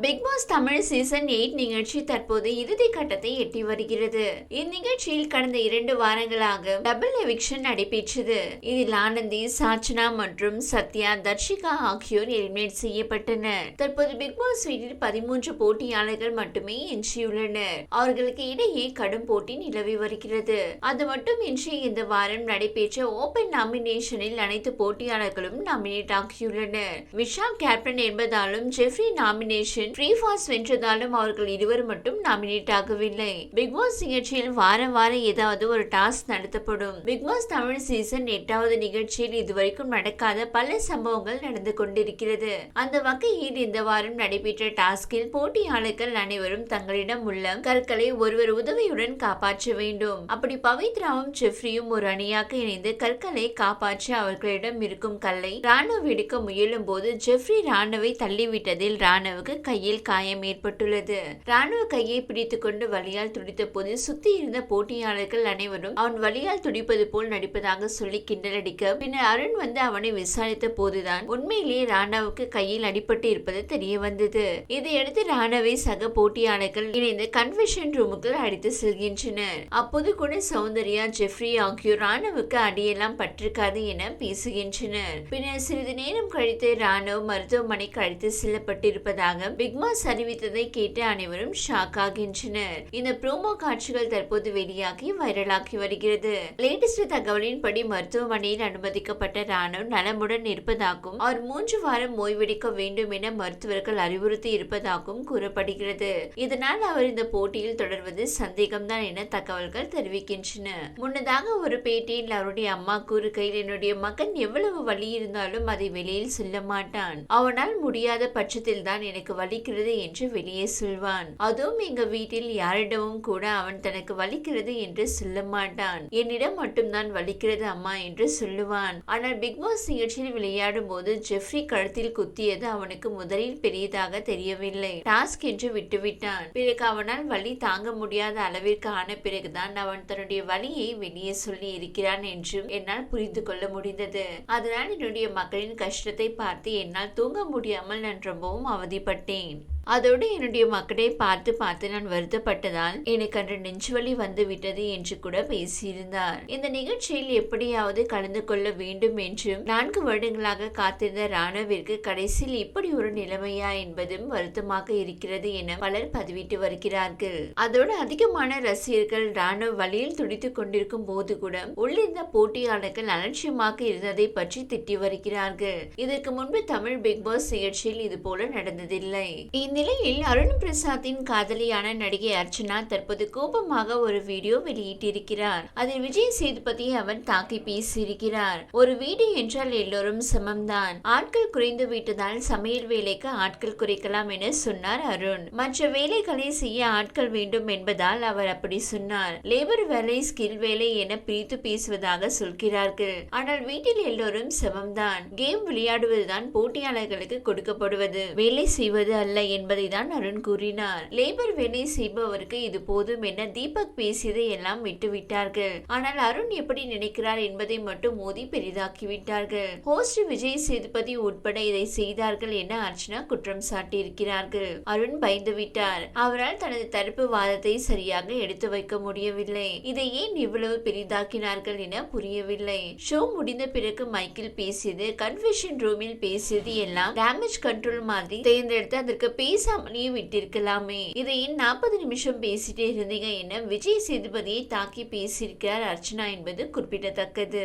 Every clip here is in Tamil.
Bigg Boss Tamil season eight நிகழ்ச்சி தற்போது இறுதி கட்டத்தை எட்டி வருகிறது. இந்நிகழ்ச்சியில் கடந்த இரண்டு வாரங்களாக டபுள் எவிக்ஷன் நடைபெற்றது. இதில் ஆனந்தி சாச்சனா மற்றும் சத்யா தர்ஷிகா ஆகியோர் எலிமினேட் செய்யப்பட்டனர். தற்போது பிக் பாஸ் வீட்டில் பதிமூன்று போட்டியாளர்கள் மட்டுமே எஞ்சியுள்ளனர். அவர்களுக்கு இடையே கடும் போட்டி நிலவி வருகிறது. அது மட்டுமின்றி இந்த வாரம் நடைபெற்ற ஓபன் நாமினேஷனில் அனைத்து போட்டியாளர்களும் நாமினேட் ஆகியுள்ளனர். விஷால் கேப்டன் என்பதாலும் ஜெஃப்ரி நாமினேஷன் கிச்சன் ஃபாஸ் வென்றதாலும் அவர்கள் இருவர் மட்டும் நாமினேட் ஆகவில்லை. பிக்பாஸ் நிகழ்ச்சியில் வாரம் வாரம் ஏதாவது ஒரு டாஸ்க் நடத்தப்படும். பிக்பாஸ் தமிழ் சீசன் எட்டாவது நிகழ்ச்சியில் இதுவரைக்கும் நடக்காத பல சம்பவங்கள் நடந்து கொண்டிருக்கிறது. அந்த வகையில் இந்த வாரம் நடைபெற்ற டாஸ்கில் போட்டியாளர்கள் அனைவரும் தங்களிடம் உள்ள கற்களை ஒருவர் உதவியுடன் காப்பாற்ற வேண்டும். அப்படி பவித்ராவும் ஜெஃப்ரியும் ஒரு அணியாக இணைந்து கற்களை காப்பாற்ற அவர்களிடம் இருக்கும் கல்லை ராணுவ எடுக்க முயலும் போது ஜெஃப்ரி ராணுவை தள்ளிவிட்டதில் ராணுவுக்கு கையில் காயம் ஏற்பட்டுள்ளது. ராணுவ கையை பிடித்துக் கொண்டு வலியால் துடித்த போது சுத்தி இருந்த போட்டியாளர்கள் அனைவரும் அவன் வலியால் துடிப்பது போல் நடிப்பதாக சொல்லி கிண்டலடிக்க பின்னர் அருண் வந்து அவனை விசாரித்த போதுதான் உண்மையிலேயே ராணாவுக்கு கையில் அடிபட்டு இருப்பது தெரிய வந்தது. இதையடுத்து ராணாவை சக போட்டியாளர்கள் இணைந்து கன்வென்ஷன் ரூமுக்கு அடித்து செல்கின்றனர். அப்போது கூட சௌந்தர்யா ஜெஃப்ரி ஆகியோர் ராணுவுக்கு அடியெல்லாம் பற்றிருக்காது என பேசுகின்றனர். பின்னர் சிறிது நேரம் கழித்து ராணுவ மருத்துவமனைக்கு அழைத்து செல்லப்பட்டிருப்பதாக பிக்மாஸ் அறிவித்ததை கேட்டு அனைவரும் ஷாக் ஆகின்றனர். இந்த ப்ரோமோ காட்சிகள் தற்போது வெளியாகி வைரலாகி வருகிறது. லேட்டஸ்ட் தகவலின்படி மருத்துவமனையில் அனுமதிக்கப்பட்ட ராணுவ நலமுடன் இருப்பதாகவும் அவர் மூன்று வாரம் ஓய்வெடுக்க வேண்டும் என மருத்துவர்கள் அறிவுறுத்தி இருப்பதாகவும் கூறப்படுகிறது. இதனால் அவர் இந்த போட்டியில் தொடர்வது சந்தேகம்தான் என தகவல்கள் தெரிவிக்கின்றன. முன்னதாக ஒரு பேட்டியில் அவருடைய அம்மா கூறுகையில் என்னுடைய மகன் எவ்வளவு வலி இருந்தாலும் அதை வெளியில் சொல்ல மாட்டான். அவனால் முடியாத பட்சத்தில் தான் எனக்கு வலிக்கிறது என்று வெளியே சொல்வான். அதுவும் எங்க வீட்டில் யாரிடமும் கூட அவன் தனக்கு வலிக்கிறது என்று சொல்ல மாட்டான். என்னிடம் மட்டும்தான் வலிக்கிறது அம்மா என்று சொல்லுவான். ஆனால் பிக் பாஸ் நிகழ்ச்சியில் விளையாடும் போது ஜெஃப்ரி கழுத்தில் குத்தியது அவனுக்கு முதலில் பெரியதாக தெரியவில்லை. டாஸ்க் என்று விட்டுவிட்டான். பிறகு அவனால் வலி தாங்க முடியாத அளவிற்கு ஆன பிறகுதான் அவன் தன்னுடைய வலியை வெளியே சொல்லி இருக்கிறான் என்றும் என்னால் புரிந்து கொள்ள முடிந்தது. அதனால் என்னுடைய மக்களின் கஷ்டத்தை பார்த்து என்னால் தூங்க முடியாமல் நான் ரொம்பவும் அவதிப்பட்டேன். pain அதோடு என்னுடைய மக்களை பார்த்து பார்த்து நான் வருத்தப்பட்டதால் எனக்கு அன்று நெஞ்சுவலி வந்து விட்டது என்று கூட பேசியிருந்தார். இந்த நிகழ்ச்சியில் எப்படியாவது கலந்து கொள்ள வேண்டும் என்றும் நான்கு வருடங்களாக காத்திருந்த ராணுவிற்கு கடைசியில் இப்படி ஒரு நிலைமையா என்பதும் வருத்தமாக இருக்கிறது என பலர் பதிவிட்டு வருகிறார்கள். அதோடு அதிகமான ரசிகர்கள் ராணுவ வழியில் துடித்துக் கொண்டிருக்கும் போது கூட உள்ளிருந்த போட்டியாளர்கள் அலட்சியமாக இருந்ததை பற்றி திட்டி வருகிறார்கள். இதற்கு முன்பு தமிழ் பிக் பாஸ் நிகழ்ச்சியில் இது போல நடந்ததில்லை. இந்நிலையில் அருண் பிரசாத்தின் காதலியான நடிகை அர்ச்சனா தற்போது கோபமாக ஒரு வீடியோ வெளியிட்டிருக்கிறார். அதில் விஜய் சேதுபதி அவர் தாக்கி பேசியிருக்கிறார். ஒரு வீடு என்றால் எல்லோரும் சமம்தான். ஆட்கள் குறைந்து விட்டதால் சமையல் வேலைக்கு ஆட்கள் குறைக்கலாம் என சொன்னார் அருண். மற்ற வேலைகளை செய்ய ஆட்கள் வேண்டும் என்பதால் அவர் அப்படி சொன்னார். லேபர் வேலை ஸ்கில் வேலை என பிரித்து பேசுவதாக சொல்கிறார்கள். ஆனால் வீட்டில் எல்லோரும் சமம்தான். கேம் விளையாடுவதுதான் போட்டியாளர்களுக்கு கொடுக்கப்படுவது. வேலை செய்வது அல்ல என்பதை தான் அருண் கூறினார். லேபர் வேலை செய்பவருக்கு இது போதும் என தீபக் பேசியதை எல்லாம் விட்டுவிட்டார்கள். ஆனால் அருண் எப்படி நினைக்கிறார் என்பதை மட்டும் மோதி பெரிதாக்கிவிட்டார்கள். ஹோஸ்ட் விஜய் சேதுபதி உட்பட இதை செய்தார்கள் என அர்ச்சனா குற்றம் சாட்டியிருக்கிறார்கள். அருண் பயந்து விட்டார் அவரால் தனது தரப்பு வாதத்தை சரியாக எடுத்து வைக்க முடியவில்லை. இதை ஏன் இவ்வளவு பெரிதாக்கினார்கள் என புரியவில்லை. ஷோ முடிந்த பிறகு மைக்கில் பேசியது கன்வென்ஷன் ரூமில் பேசியது எல்லாம் டேமேஜ் கண்ட்ரோல் மாதிரி. தேர்ந்தெடுத்து அதற்கு பேசாமலேயே விட்டிருக்கலாமே. இதை ஏன் நாற்பது நிமிஷம் பேசிட்டே இருந்தீங்க என விஜய் சேதுபதியை தாக்கி பேசியிருக்கிறார் அர்ச்சனா என்பது குறிப்பிடத்தக்கது.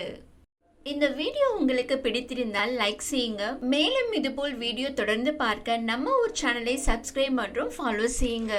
இந்த வீடியோ உங்களுக்கு பிடித்திருந்தால் லைக் செய்யுங்க. மேலும் இதுபோல் வீடியோ தொடர்ந்து பார்க்க நம்ம ஒரு சேனலை சப்ஸ்கிரைப் மற்றும் ஃபாலோ செய்யுங்க.